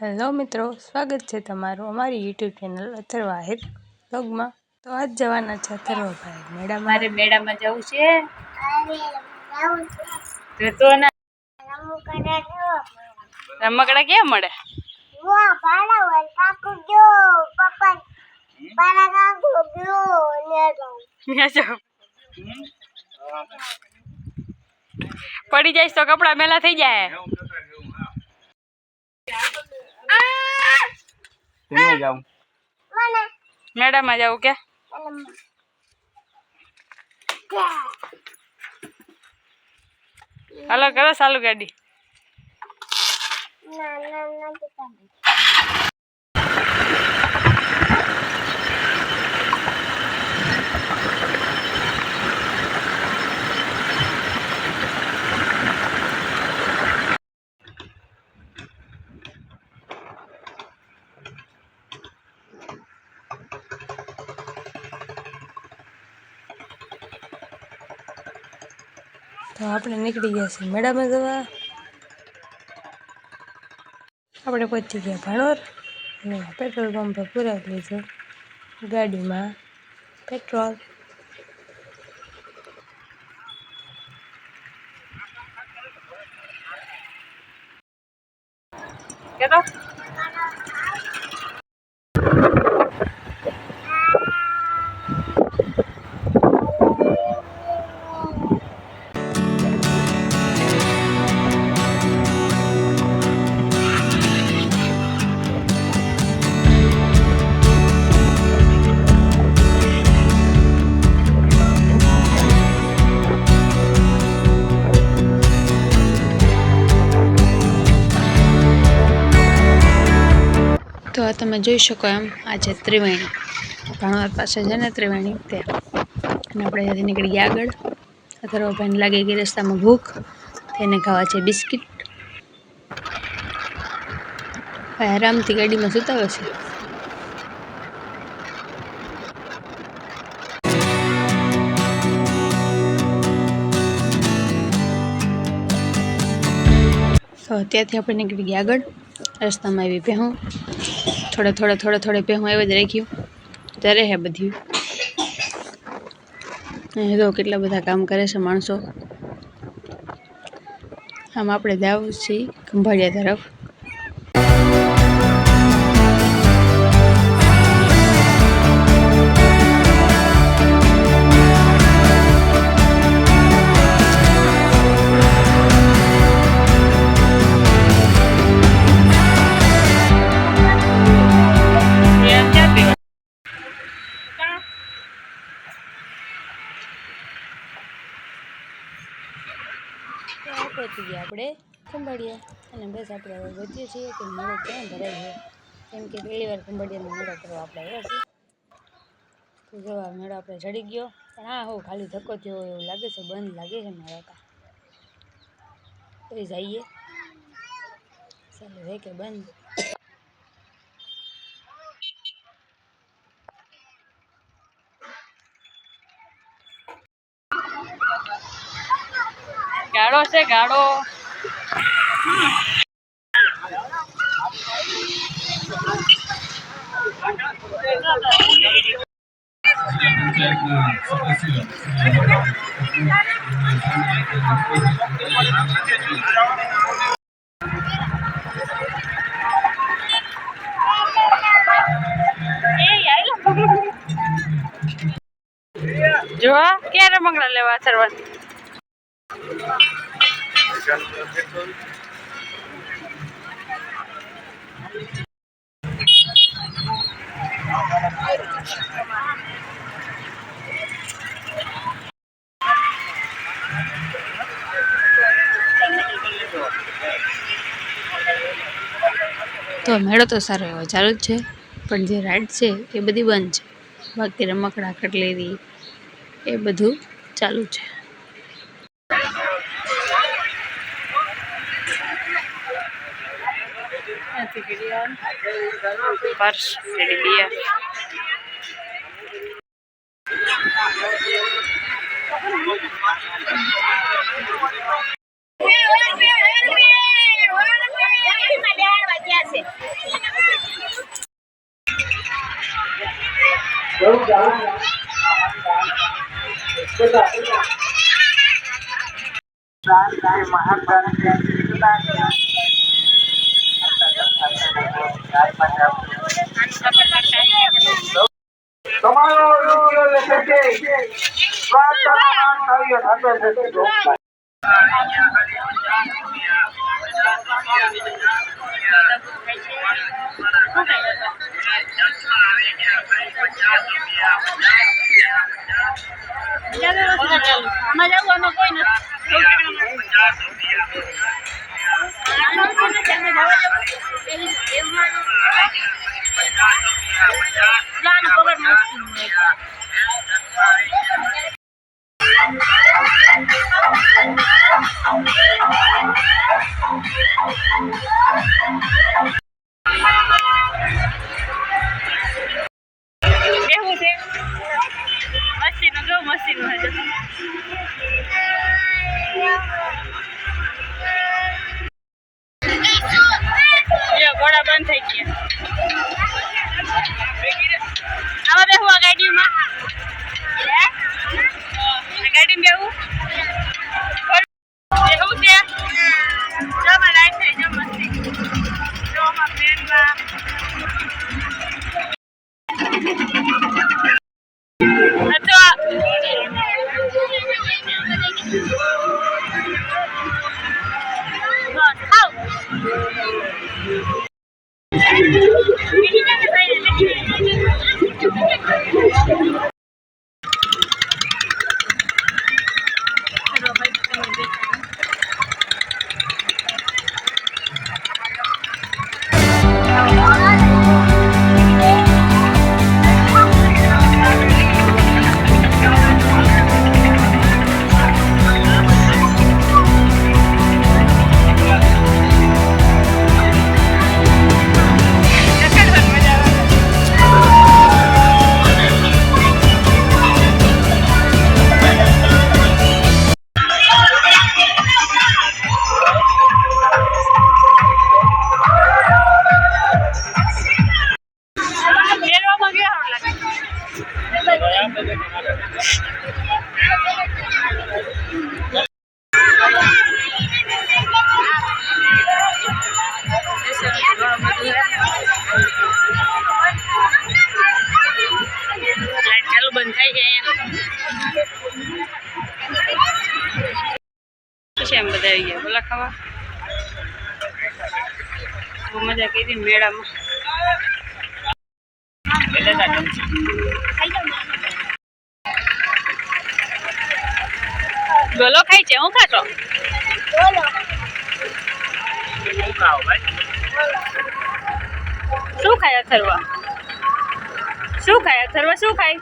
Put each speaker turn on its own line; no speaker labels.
Hello મિત્રો સ્વાગત છે તમારું અમારી યુટ્યુબ ચેનલ અથર્વા આહિર બ્લોગમાં. તો આજ જવાના છે અથર્વા ભાઈ મેળામાં.
મારે મેળામાં જવું છે? તો તો ના રમકડા ક્યાં મળે. પડી જાય તો કપડા મેલા થઈ જાય.
કેમ જાઉં
મેળામાં જવું કે હાલો કરો ચાલુ ગાડી
તો આપણે નીકળી ગયા છીએ મેળામાં જવા. આપણે પહોંચી ગયા ભાણોર અને પેટ્રોલ પંપ પર પુરાવી લીધું ગાડીમાં. પેટ્રોલ.
કે તો
તમે જોઈ શકો એમ, આ છે ત્રિવેણી. ભાણવાર પાસે છે ને ત્રિવેણી ત્યાં અને આપણે ત્યાંથી નીકળી ગયા આગળ. અથવા ભાઈને લાગે કે રસ્તામાં ભૂખ. તેને ખાવા છે બિસ્કિટ. આરામથી ગાડીમાં સુતાવે છે. તો ત્યાંથી આપણે નીકળી ગયા આગળ. રસ્તામાં આવી ભેહું. થોડે થોડા થોડા થોડે ભેહું આવી જ રાખ્યું. ત્યારે હે બધી અહીં તો કેટલા બધા કામ કરે છે માણસો. આમ આપણે જાવ છીએ ખંભાળિયા તરફ. પહોંચી ગયા આપણે ખંભાળીએ. અને બસ આપણે હવે વધીએ છીએ કે મેળો ક્યાં ભરાય છે. કેમ કે પહેલી વાર ખંભાળિયાનો મેળો કરવા આપણે આવ્યા તો જો મેળો આપણે ચડી ગયો. પણ હા હો ખાલી ધક્કો થયો એવું લાગે છે. બંધ લાગે છે મારા કા તો જઈએ. ચાલો રે કે બંધ?
ગાડો છે ગાડો જો ક્યારે મંગળા લેવા સરવા
તો મેળો તો સારો એવો ચાલુ જ છે, પણ જે રાઈડ છે એ બધી બંધ છે. બાકી રમકડા, કટલેરી એ બધું ચાલુ છે.
pers jadi dia Jangan, jangan, maaf, jangan, jangan,
તમારો રૂપિયો લેશે છે પ્રાર્થના કાર્ય છે
આમાં જવાનું કોઈ નથી મસ્તીનું જો મસ્તીનું હજુ આ ગાડીમાં બહુ મજા કરી મેળામાં બોલો ખાઈ છે હું ખાતો શું ખાય અથર્વા શું ખાય અથર્વા શું ખાય